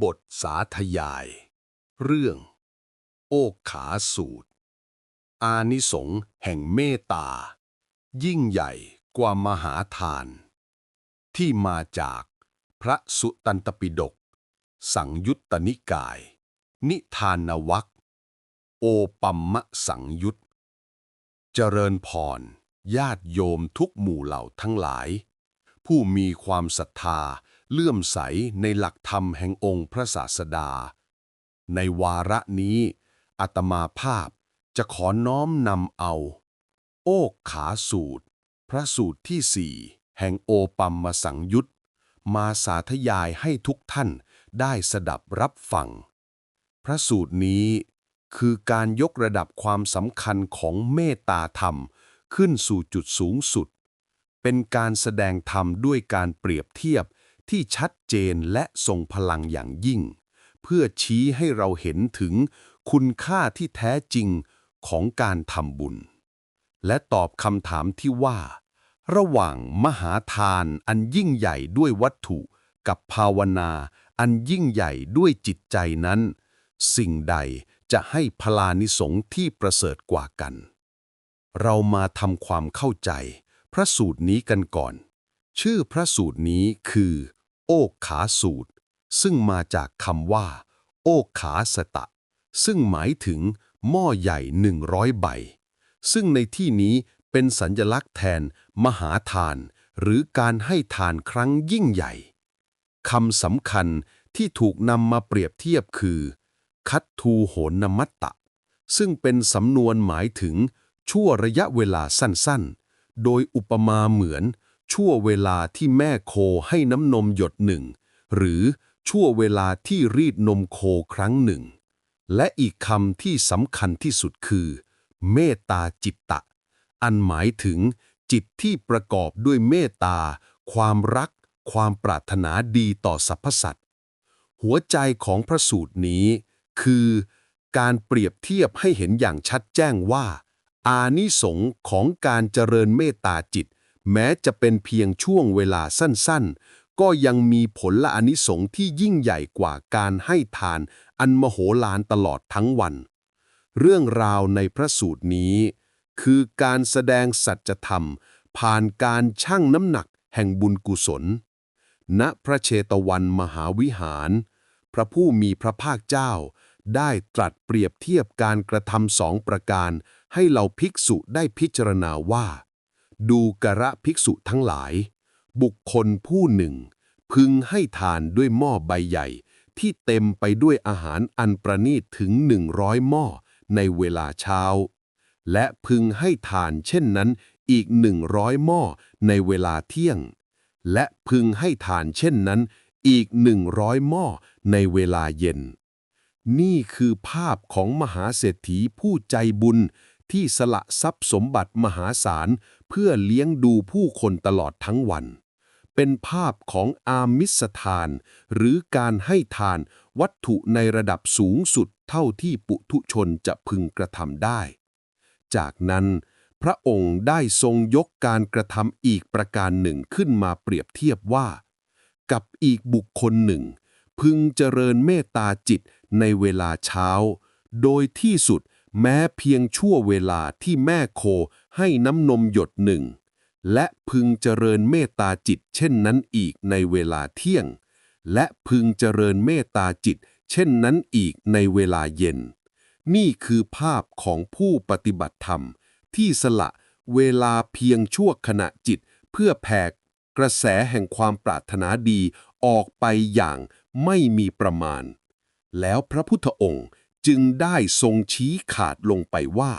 บทสาธยาย เรื่อง โอกขาสูตร อานิสงส์แห่งเมตตา ยิ่งใหญ่กว่ามหาทาน ที่มาจากพระสุตตันตปิฎกสังยุตตนิกาย นิทานวักโอปัมมะสังยุตเจริญพร ญาติโยมทุกหมู่เหล่าทั้งหลาย ผู้มีความศรัทธา เลื่อมใสในหลักธรรมแห่งองค์พระศาสดา ในวาระนี้อาตมาภาพจะขอน้อมนำเอา โอกขาสูตร พระสูตรที่สี่แห่งโอปัมมสังยุตมาสาธยายให้ทุกท่านได้สดับรับฟัง พระสูตรนี้คือการยกระดับความสำคัญของเมตตาธรรมขึ้นสู่จุดสูงสุด เป็นการแสดงธรรมด้วยการเปรียบเทียบ ที่ชัดเจนและทรงพลังอย่างยิ่ง เพื่อชี้ให้เราเห็นถึงคุณค่าที่แท้จริงของการทำบุญ และตอบคำถามที่ว่า ระหว่างมหาทานอันยิ่งใหญ่ด้วยวัตถุกับภาวนาอันยิ่งใหญ่ด้วยจิตใจนั้น สิ่งใดจะให้พลานิสงที่ประเสริฐกว่ากัน เรามาทำความเข้าใจ พระสูตรนี้กันก่อน ชื่อพระสูตรนี้คือ อกขาสูตร ซึ่งมาจากคำว่า โอกขาสตะ ซึ่งหมายถึงหม้อใหญ่หนึ่งร้อยใบ ซึ่งในที่นี้เป็นสัญลักษณ์แทน มหาทาน หรือการให้ทานครั้งยิ่งใหญ่คำสำคัญที่ถูกนำมาเปรียบเทียบคือ คัตทูโหนมัตตะ ซึ่งเป็นสำนวนหมายถึงชั่วระยะเวลาสั้นๆ โดยอุปมาเหมือน ชั่วเวลาที่แม่โคให้น้ำนมหยดหนึ่ง หรือชั่วเวลาที่รีดนมโคครั้งหนึ่ง และอีกคำที่สำคัญที่สุดคือ เมตตาจิตตะ อันหมายถึงจิตที่ประกอบด้วยเมตตา ความรัก ความปรารถนาดีต่อสรรพสัตว์หัวใจของพระสูตรนี้คือการเปรียบเทียบให้เห็นอย่างชัดแจ้งว่า อานิสงส์ของการเจริญเมตตาจิต แม้จะเป็นเพียงช่วงเวลาสั้นๆ ก็ยังมีผลละอนิสงส์ที่ยิ่งใหญ่กว่าการให้ทานอันมโหฬารตลอดทั้งวัน เรื่องราวในพระสูตรนี้ คือการแสดงสัจธรรม ผ่านการชั่งน้ำหนักแห่งบุญกุศล ณพระเชตวันมหาวิหาร พระผู้มีพระภาคเจ้า ได้ตรัสเปรียบเทียบการกระทำสองประการ ให้เราภิกษุได้พิจารณาว่า ดูกระภิกษุทั้งหลาย บุคคลผู้หนึ่ง พึงให้ทานด้วยหม้อใบใหญ่ ที่เต็มไปด้วยอาหารอันประณีตถึงหนึ่งร้อยหม้อในเวลาเช้า และพึงให้ทานเช่นนั้นอีกหนึ่งร้อยหม้อในเวลาเที่ยง และพึงให้ทานเช่นนั้นอีกหนึ่งร้อยหม้อในเวลาเย็น นี่คือภาพของมหาเศรษฐีผู้ใจบุญ ที่สละทรัพย์สมบัติมหาศาล เพื่อเลี้ยงดูผู้คนตลอดทั้งวัน เป็นภาพของอามิสทาน หรือการให้ทานวัตถุในระดับสูงสุดเท่าที่ปุถุชนจะพึงกระทำได้ จากนั้น พระองค์ได้ทรงยกการกระทำอีกประการหนึ่งขึ้นมาเปรียบเทียบว่า กับอีกบุคคลหนึ่ง พึงเจริญเมตตาจิตในเวลาเช้า โดยที่สุด แม้เพียงชั่วเวลาที่แม่โคให้น้ำนมหยดหนึ่ง และพึงเจริญเมตตาจิตเช่นนั้นอีกในเวลาเที่ยง และพึงเจริญเมตตาจิตเช่นนั้นอีกในเวลาเย็น นี่คือภาพของผู้ปฏิบัติธรรม ที่สละเวลาเพียงชั่วขณะจิตเพื่อแผ่กระแสแห่งความปรารถนาดีออกไปอย่างไม่มีประมาณ แล้วพระพุทธองค์ จึงได้ทรงชี้ขาดลงไปว่า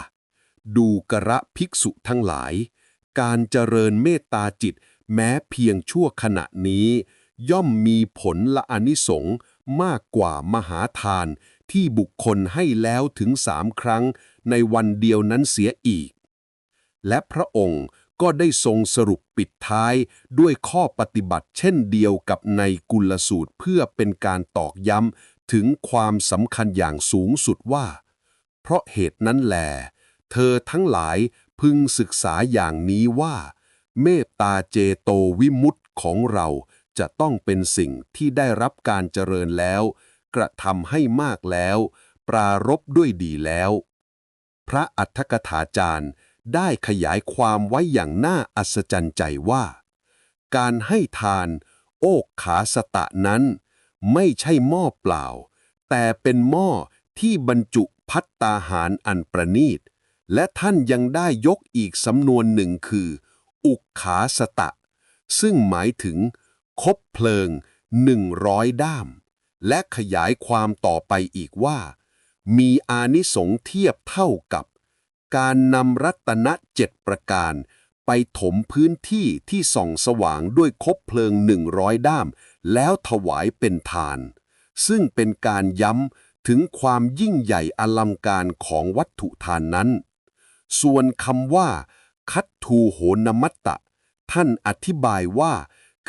ดูกระภิกษุทั้งหลาย การเจริญเมตตาจิตแม้เพียงชั่วขณะนี้ ย่อมมีผลละอนิสงส์มากกว่ามหาทานที่บุคคลให้แล้วถึงสามครั้งในวันเดียวนั้นเสียอีก และพระองค์ก็ได้ทรงสรุปปิดท้ายด้วยข้อปฏิบัติเช่นเดียวกับในกุลสูตรเพื่อเป็นการตอกย้ำ ถึงความสำคัญอย่างสูงสุดว่า เพราะเหตุนั้นแหลเธอทั้งหลายพึงศึกษาอย่างนี้ว่า เมตตาเจโตวิมุตติของเราจะต้องเป็นสิ่งที่ได้รับการเจริญแล้ว กระทำให้มากแล้ว ปรารบด้วยดีแล้ว พระอัฏฐกถาจารย์ได้ขยายความไว้อย่างน่าอัศจรรย์ใจว่า การให้ทาน โอกขาสตะนั้น ไม่ใช่หม้อเปล่า แต่เป็นหม้อที่บรรจุพัตตาหารอันประณีต และท่านยังได้ยกอีกสำนวนหนึ่งคือ อุกขาสตะ ซึ่งหมายถึง คบเพลิงหนึ่งร้อยด้าม และขยายความต่อไปอีกว่า มีอานิสงส์เทียบเท่ากับ การนำรัตนะเจ็ดประการ ไปถมพื้นที่ที่ส่องสว่างด้วยคบเพลิงหนึ่งร้อยด้าม แล้วถวายเป็นทาน ซึ่งเป็นการย้ำถึงความยิ่งใหญ่อลังการของวัตถุทานนั้น ส่วนคำว่า คัตทูโหนมัตตะ ท่านอธิบายว่า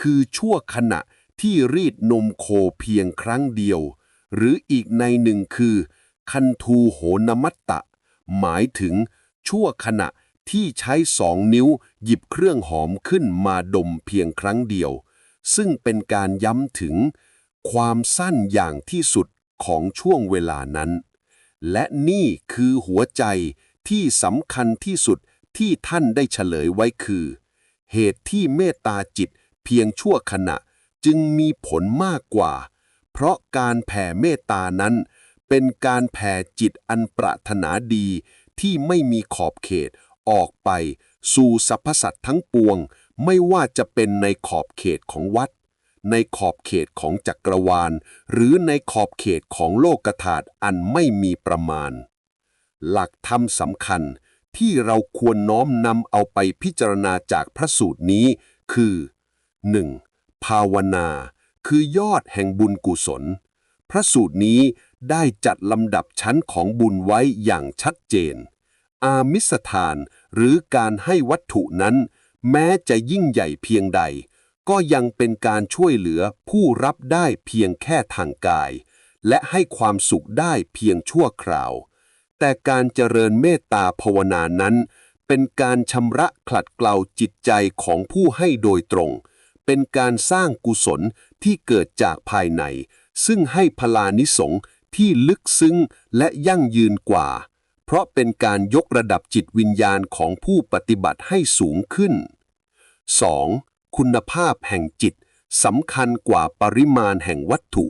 คือชั่วขณะที่รีดนมโคเพียงครั้งเดียว หรืออีกในหนึ่งคือ คันทูโหนมัตตะ หมายถึงชั่วขณะ ที่ใช้สองนิ้วหยิบเครื่องหอมขึ้นมาดมเพียงครั้งเดียว ซึ่งเป็นการย้ำถึง ความสั้นอย่างที่สุดของช่วงเวลานั้น และนี่คือหัวใจที่สำคัญที่สุดที่ท่านได้เฉลยไว้คือ เหตุที่เมตตาจิตเพียงชั่วขณะจึงมีผลมากกว่า เพราะการแผ่เมตตานั้น เป็นการแผ่จิตอันปรารถนาดีที่ไม่มีขอบเขต ออกไป สู่สรรพสัตว์ทั้งปวง ไม่ว่าจะเป็นในขอบเขตของวัด ในขอบเขตของจักรวาล หรือในขอบเขตของโลกธาตุอันไม่มีประมาณ หลักธรรมสำคัญที่เราควรน้อมนำเอาไปพิจารณาจากพระสูตรนี้ คือ 1. ภาวนา คือยอดแห่งบุญกุศล พระสูตรนี้ได้จัดลำดับชั้นของบุญไว้อย่างชัดเจน อามิสทาน หรือการให้วัตถุนั้น แม้จะยิ่งใหญ่เพียงใด ก็ยังเป็นการช่วยเหลือผู้รับได้เพียงแค่ทางกาย และให้ความสุขได้เพียงชั่วคราว แต่การเจริญเมตตาภาวนานั้น เป็นการชำระขลัดเกลาจิตใจของผู้ให้โดยตรง เป็นการสร้างกุศลที่เกิดจากภายใน ซึ่งให้พลานิสง์ที่ลึกซึ้งและยั่งยืนกว่า เพราะเป็นการยกระดับจิตวิญญาณของผู้ปฏิบัติให้สูงขึ้น 2. คุณภาพแห่งจิตสำคัญกว่าปริมาณแห่งวัตถุ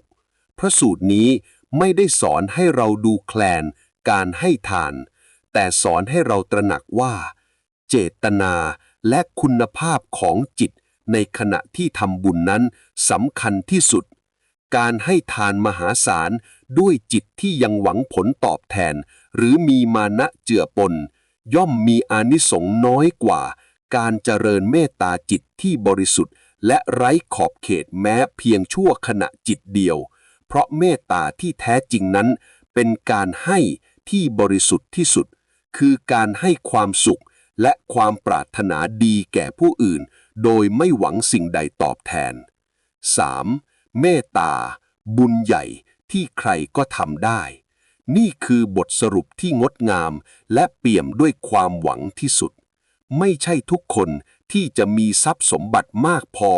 พระสูตรนี้ไม่ได้สอนให้เราดูแคลน การให้ทาน แต่สอนให้เราตระหนักว่า เจตนาและคุณภาพของจิตในขณะที่ทำบุญนั้นสำคัญที่สุด การให้ทานมหาศาลด้วยจิตที่ยังหวังผลตอบแทน หรือมีมานะเจือปน ย่อมมีอานิสงส์น้อยกว่า การเจริญเมตตาจิตที่บริสุทธิ์ และไร้ขอบเขตแม้เพียงชั่วขณะจิตเดียว เพราะเมตตาที่แท้จริงนั้น เป็นการให้ที่บริสุทธิ์ที่สุด คือการให้ความสุขและความปรารถนาดีแก่ผู้อื่น โดยไม่หวังสิ่งใดตอบแทน 3. เมตตา บุญใหญ่ที่ใครก็ทำได้ นี่คือบทสรุปที่งดงาม และเปี่ยมด้วยความหวังที่สุด ไม่ใช่ทุกคนที่จะมีทรัพย์สมบัติมากพอ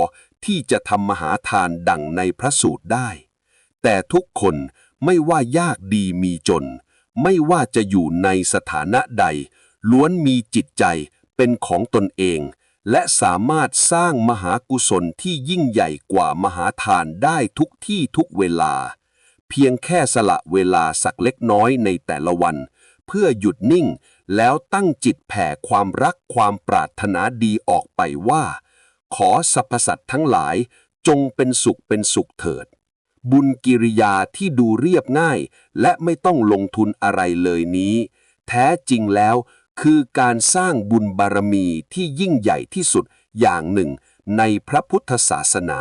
ที่จะทำมหาทานดังในพระสูตรได้ แต่ทุกคนไม่ว่ายากดีมีจน ไม่ว่าจะอยู่ในสถานะใด ล้วนมีจิตใจเป็นของตนเอง และสามารถสร้างมหากุศลที่ยิ่งใหญ่กว่ามหาทานได้ทุกที่ทุกเวลา เพียงแค่สละเวลาสักเล็กน้อยในแต่ละวัน เพื่อหยุดนิ่ง แล้วตั้งจิตแผ่ความรักความปรารถนาดีออกไปว่า ขอสรรพสัตว์ทั้งหลายจงเป็นสุขเป็นสุขเถิด บุญกิริยาที่ดูเรียบง่าย และไม่ต้องลงทุนอะไรเลยนี้ แท้จริงแล้วคือการสร้างบุญบารมีที่ยิ่งใหญ่ที่สุดอย่างหนึ่งในพระพุทธศาสนา